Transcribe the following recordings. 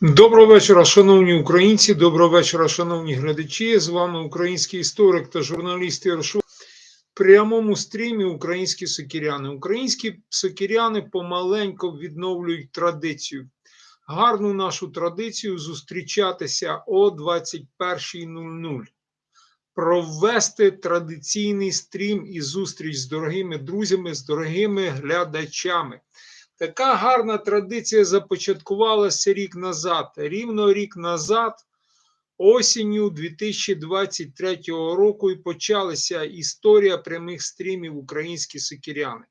Доброго вечора, шановні українці. Доброго вечора, шановні глядачі. З вами український історик та журналіст Іршу. В прямому стрімі українські сокіряни. Українські сокіряни помаленько відновлюють традицію. Гарну нашу традицію зустрічатися о 21.00. Провести традиційний стрім і зустріч з дорогими друзями, з дорогими глядачами. Така гарна традиція започаткувалася рік назад. Рівно рік назад, осінню 2023 року, і почалася історія прямих стрімів українські сокіряни.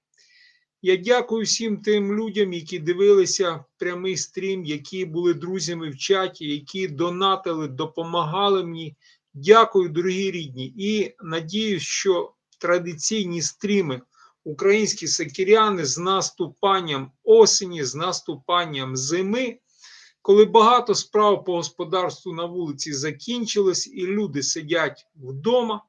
Я дякую всім тим людям, які дивилися прямий стрім, які були друзями в чаті, які донатили, допомагали мені. Дякую, дорогі рідні, і надіюсь, що традиційні стріми українські сакіряни з наступанням осені, з наступанням зими, коли багато справ по господарству на вулиці закінчилось, і люди сидять вдома.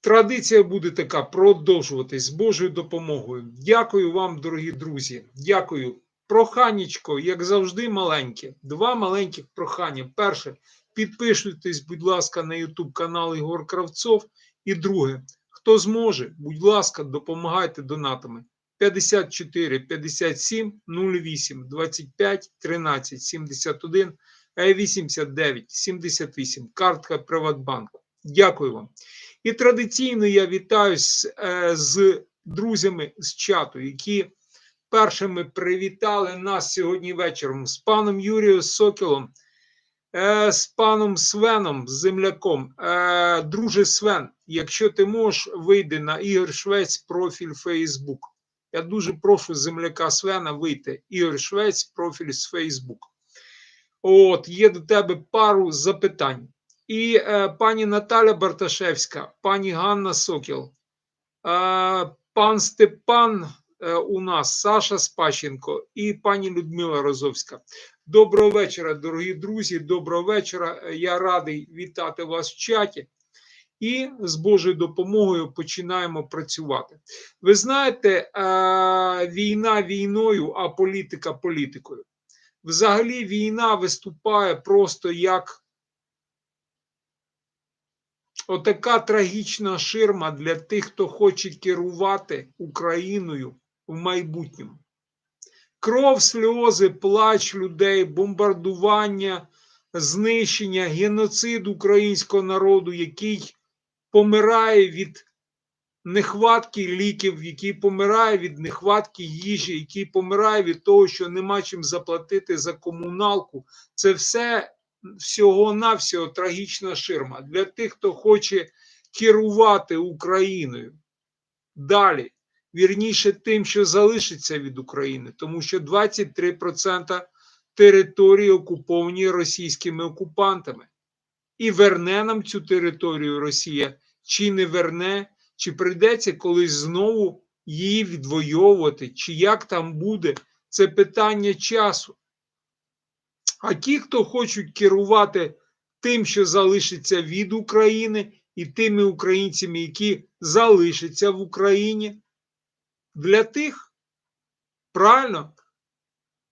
Традиція буде така продовжуватись з Божою допомогою. Дякую вам, дорогі друзі. Дякую. Проханічко, як завжди, маленьке. Два маленьких прохання. Перше, підпишитесь, будь ласка, на YouTube канал Ігор Кравцов. І друге, Хто зможе, будь ласка, допомагайте донатами 54 57 08 25 13 71 89 78. Картка Приватбанку. Дякую вам. І традиційно я вітаюсь е, з друзями з чату, які першими привітали нас сьогодні вечором з паном Юрієм Сокілом. Е, з паном Свеном, з земляком. Е, друже Свен, якщо ти можеш, вийди на Ігор Швець профіль Фейсбук. Я дуже прошу земляка Свена вийти. Ігор Швець, профіль з Фейсбук. От, є до тебе пару запитань. І е, пані Наталя Барташевська, пані Ганна Сокіл, е, пан Степан е, у нас, Саша Спащенко і пані Людмила Розовська. Доброго вечора, дорогі друзі. Доброго вечора. Я радий вітати вас в чаті. І з Божою допомогою починаємо працювати. Ви знаєте, війна війною, а політика політикою. Взагалі, війна виступає просто як отака трагічна ширма для тих, хто хоче керувати Україною в майбутньому кров, сльози, плач людей, бомбардування, знищення, геноцид українського народу, який помирає від нехватки ліків, який помирає від нехватки їжі, який помирає від того, що нема чим заплатити за комуналку. Це все всього-навсього трагічна ширма для тих, хто хоче керувати Україною. Далі вірніше тим, що залишиться від України, тому що 23% території окуповані російськими окупантами. І верне нам цю територію Росія, чи не верне, чи прийдеться колись знову її відвоювати, чи як там буде, це питання часу. А ті, хто хочуть керувати тим, що залишиться від України, і тими українцями, які залишаться в Україні, для тих, правильно,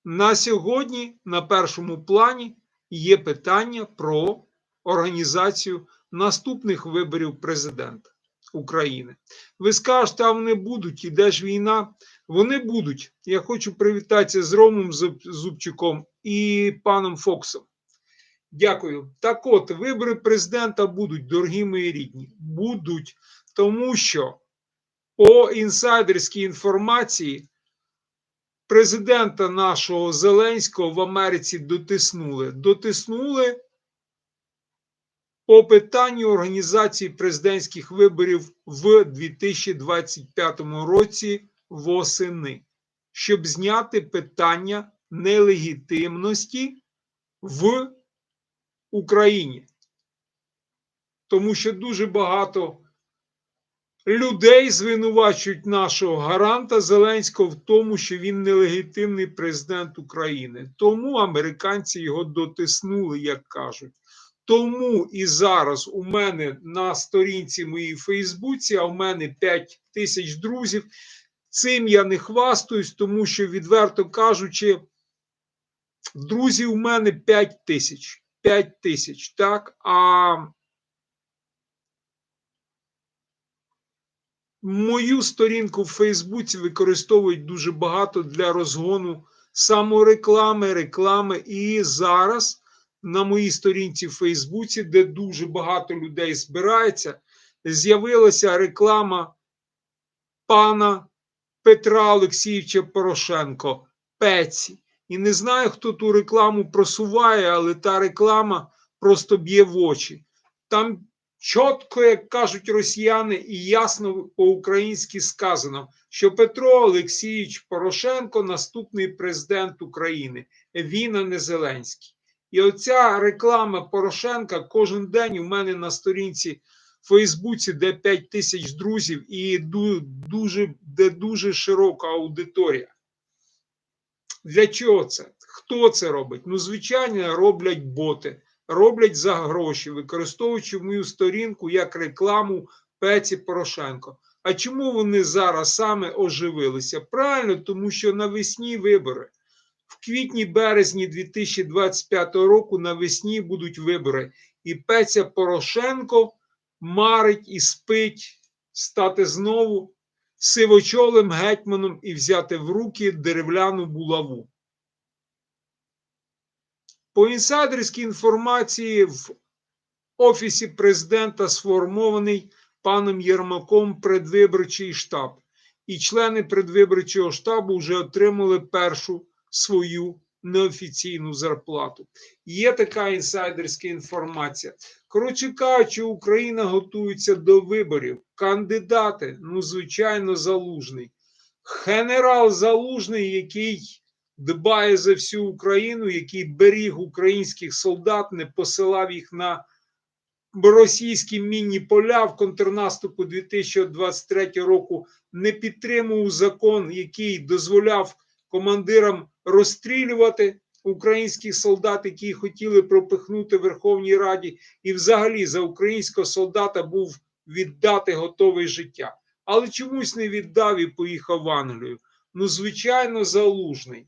на сьогодні на першому плані є питання про організацію наступних виборів президента України. Ви скажете, а вони будуть, іде ж війна. Вони будуть. Я хочу привітатися з Ромом Зубчуком і паном Фоксом. Дякую. Так от, вибори президента будуть, дорогі мої рідні, будуть, тому що по інсайдерській інформації президента нашого Зеленського в Америці дотиснули. Дотиснули по питанню організації президентських виборів в 2025 році восени, щоб зняти питання нелегітимності в Україні. Тому що дуже багато людей звинувачують нашого гаранта Зеленського в тому, що він нелегітимний президент України. Тому американці його дотиснули, як кажуть. Тому і зараз у мене на сторінці моїй Фейсбуці, а в мене 5 тисяч друзів. Цим я не хвастаюсь, тому що, відверто кажучи, Друзів у мене 5 тисяч. 5 тисяч, так? А мою сторінку в Фейсбуці використовують дуже багато для розгону самореклами, реклами. І зараз на моїй сторінці в Фейсбуці, де дуже багато людей збирається, з'явилася реклама пана Петра Олексійовича Порошенко Пеці. І не знаю, хто ту рекламу просуває, але та реклама просто б'є в очі. Там чітко, як кажуть росіяни, і ясно по-українськи сказано, що Петро Олексійович Порошенко наступний президент України. Він, а не Зеленський. І оця реклама Порошенка кожен день у мене на сторінці в Фейсбуці, де 5 тисяч друзів, і дуже, де дуже широка аудиторія. Для чого це? Хто це робить? Ну, звичайно, роблять боти, роблять за гроші, використовуючи мою сторінку як рекламу Пеці Порошенко. А чому вони зараз саме оживилися? Правильно, тому що навесні вибори. В квітні-березні 2025 року навесні будуть вибори. І Пеця Порошенко марить і спить стати знову сивочолим гетьманом і взяти в руки дерев'яну булаву. По інсайдерській інформації в Офісі президента сформований паном Єрмаком предвиборчий штаб, і члени предвиборчого штабу вже отримали першу свою неофіційну зарплату. Є така інсайдерська інформація. Коротше кажучи, Україна готується до виборів. Кандидати, ну, звичайно, залужний. Генерал Залужний, який дбає за всю Україну, який беріг українських солдат, не посилав їх на російські мінні поля в контрнаступу 2023 року, не підтримував закон, який дозволяв командирам розстрілювати українських солдат, які хотіли пропихнути Верховній Раді, і взагалі за українського солдата був віддати готове життя. Але чомусь не віддав і поїхав в Англію. Ну, звичайно, залужний.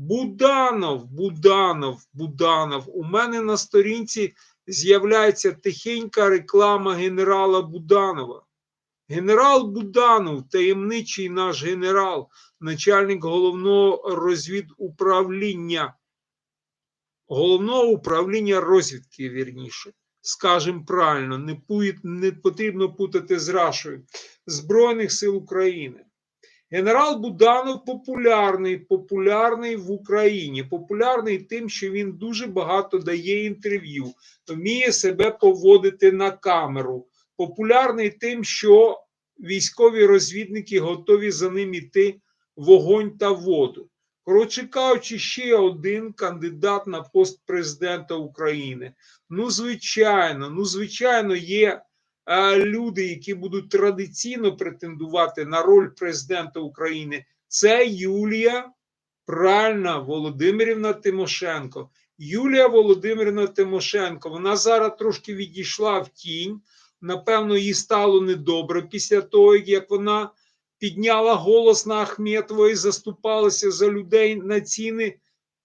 Буданов, Буданов, Буданов. У мене на сторінці з'являється тихенька реклама генерала Буданова. Генерал Буданов, таємничий наш генерал, начальник головного розвідуправління, головного управління розвідки, вірніше, скажем правильно, не, пу- не потрібно путати з Рашою Збройних сил України. Генерал Буданов популярний, популярний в Україні, популярний тим, що він дуже багато дає інтерв'ю, вміє себе поводити на камеру. Популярний тим, що військові розвідники готові за ним іти вогонь та воду. Коротше кажучи, ще один кандидат на пост президента України. Ну, звичайно, ну, звичайно, є люди, які будуть традиційно претендувати на роль президента України. Це Юлія Пральна Володимирівна Тимошенко. Юлія Володимирівна Тимошенко. Вона зараз трошки відійшла в тінь. Напевно, їй стало недобре після того, як вона підняла голос на Ахметова і заступалася за людей на ціни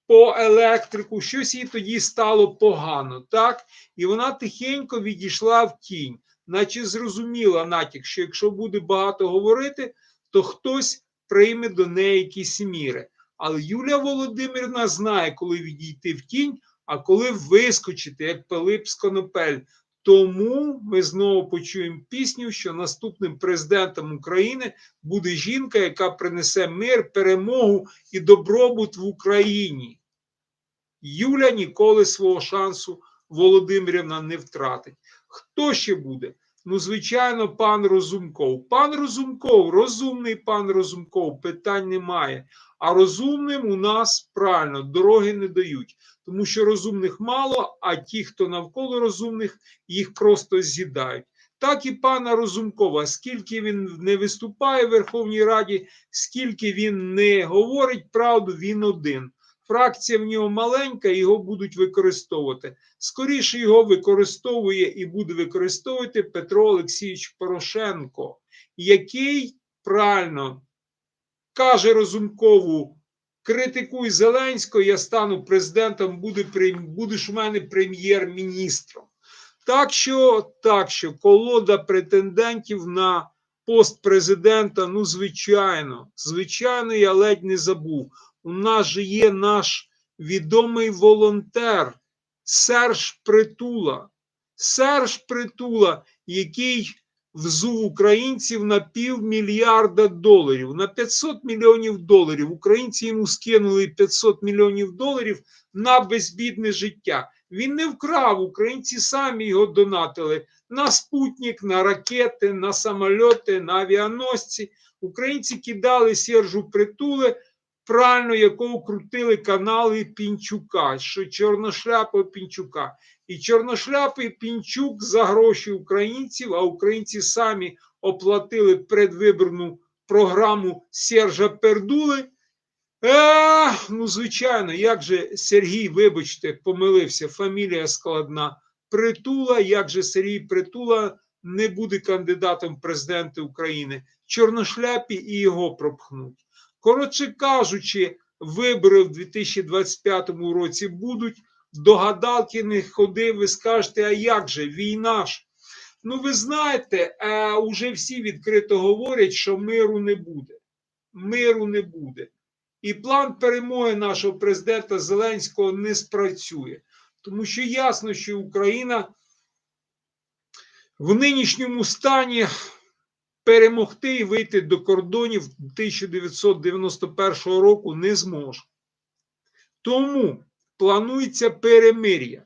по електрику. Щось їй тоді стало погано, так? І вона тихенько відійшла в тінь, наче зрозуміла натяк, що якщо буде багато говорити, то хтось прийме до неї якісь міри. Але Юлія Володимирівна знає, коли відійти в тінь, а коли вискочити, як Пилип з Конопель. Тому ми знову почуємо пісню, що наступним президентом України буде жінка, яка принесе мир, перемогу і добробут в Україні. Юля ніколи свого шансу Володимирівна не втратить. Хто ще буде? Ну, звичайно, пан Розумков. Пан Розумков, розумний пан Розумков, питань немає. А розумним у нас правильно дороги не дають, тому що розумних мало, а ті, хто навколо розумних, їх просто з'їдають. Так і пана Розумкова, скільки він не виступає в Верховній Раді, скільки він не говорить правду, він один. Фракція в нього маленька, його будуть використовувати. Скоріше його використовує і буде використовувати Петро Олексійович Порошенко, який правильно каже Розумкову критикуй Зеленського, я стану президентом, будеш у мене прем'єр-міністром. Так що, так що колода претендентів на пост президента, ну, звичайно, звичайно, я ледь не забув. У нас же є наш відомий волонтер Серж Притула. Серж Притула, який взув українців на півмільярда доларів, на 500 мільйонів доларів. Українці йому скинули 500 мільйонів доларів на безбідне життя. Він не вкрав, українці самі його донатили на спутник, на ракети, на самольоти, на авіаносці. Українці кидали Сержу Притули, правильно якого крутили канали Пінчука, що чорношляпого Пінчука. І чорношляпий Пінчук за гроші українців, а українці самі оплатили предвиборну програму Сержа Пердули. Е, ну, звичайно, як же Сергій, вибачте, помилився, фамілія складна. Притула, як же Сергій Притула не буде кандидатом в президенти України. Чорношляпі і його пропхнуть. Коротше кажучи, вибори в 2025 році будуть. До гадалки не ходи, ви скажете, а як же війна ж? Ну, ви знаєте, е, уже всі відкрито говорять, що миру не буде. Миру не буде. І план перемоги нашого президента Зеленського не спрацює. Тому що ясно, що Україна в нинішньому стані перемогти і вийти до кордонів 1991 року не зможе. Тому планується перемир'я.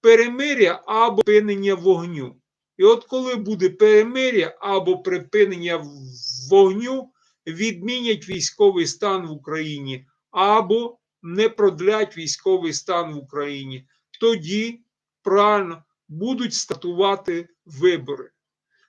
Перемир'я або припинення вогню. І от коли буде перемир'я або припинення вогню, відмінять військовий стан в Україні або не продлять військовий стан в Україні. Тоді правильно будуть стартувати вибори.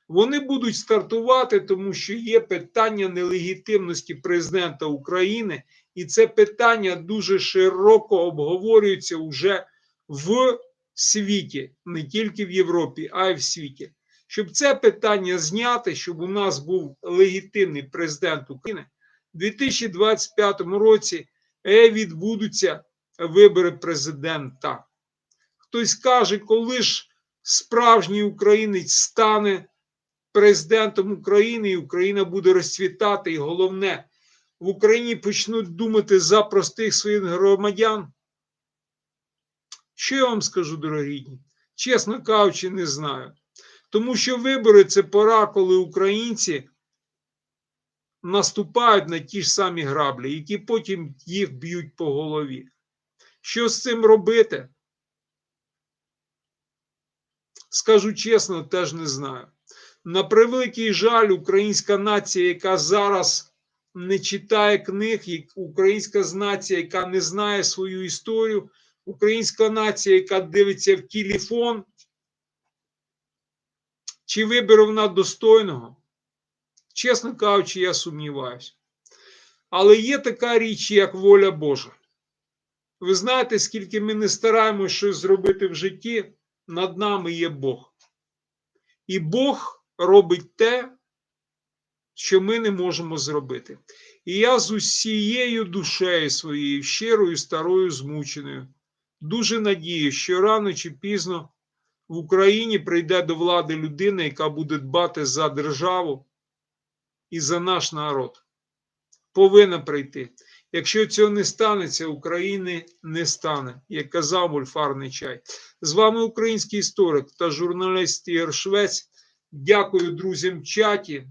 Вони будуть стартувати, тому що є питання нелегітимності президента України, і це питання дуже широко обговорюється вже в світі, не тільки в Європі, а й в світі. Щоб це питання зняти, щоб у нас був легітимний президент України, у 2025 році е, відбудуться вибори президента. Хтось каже, коли ж справжній українець стане президентом України, і Україна буде розцвітати, і головне, в Україні почнуть думати за простих своїх громадян. Що я вам скажу, дорогі? Чесно кажучи, не знаю. Тому що вибори це пора, коли українці наступають на ті ж самі граблі, які потім їх б'ють по голові. Що з цим робити? Скажу чесно, теж не знаю. На превеликий жаль, українська нація, яка зараз не читає книг, українська нація, яка не знає свою історію, українська нація, яка дивиться в телефон, чи вибере вона достойного? Чесно кажучи, я сумніваюся. Але є така річ, як воля Божа. Ви знаєте, скільки ми не стараємося щось зробити в житті, над нами є Бог. І Бог робить те, що ми не можемо зробити. І я з усією душею своєю, щирою, старою, змученою, дуже надію, що рано чи пізно в Україні прийде до влади людина, яка буде дбати за державу і за наш народ. Повинна прийти. Якщо цього не станеться, України не стане, як казав Мульфарний чай. З вами український історик та журналіст Ігор Швець. Дякую друзям в чаті.